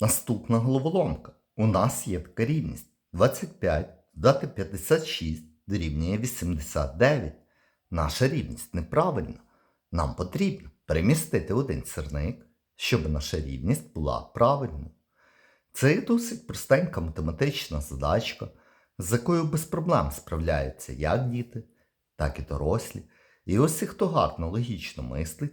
Наступна головоломка. У нас є така рівність. 25 додати 56 дорівнює 89. Наша рівність неправильна. Нам потрібно перемістити один сірник, щоб наша рівність була правильною. Це досить простенька математична задачка, з якою без проблем справляються як діти, так і дорослі. І усі, хто гарно логічно мислить,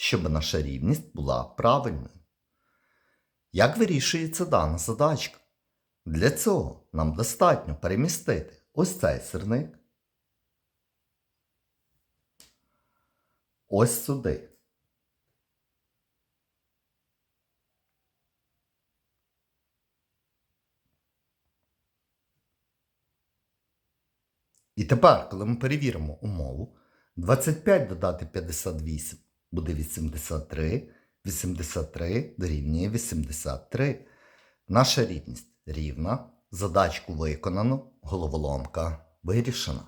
щоб наша рівність була правильною. Як вирішується дана задачка? Для цього нам достатньо перемістити ось цей сирник ось сюди. І тепер, коли ми перевіримо умову, 25 додати 58 буде 83, 83 дорівнює 83. Наша рівність рівна, задачку виконано, головоломка вирішена.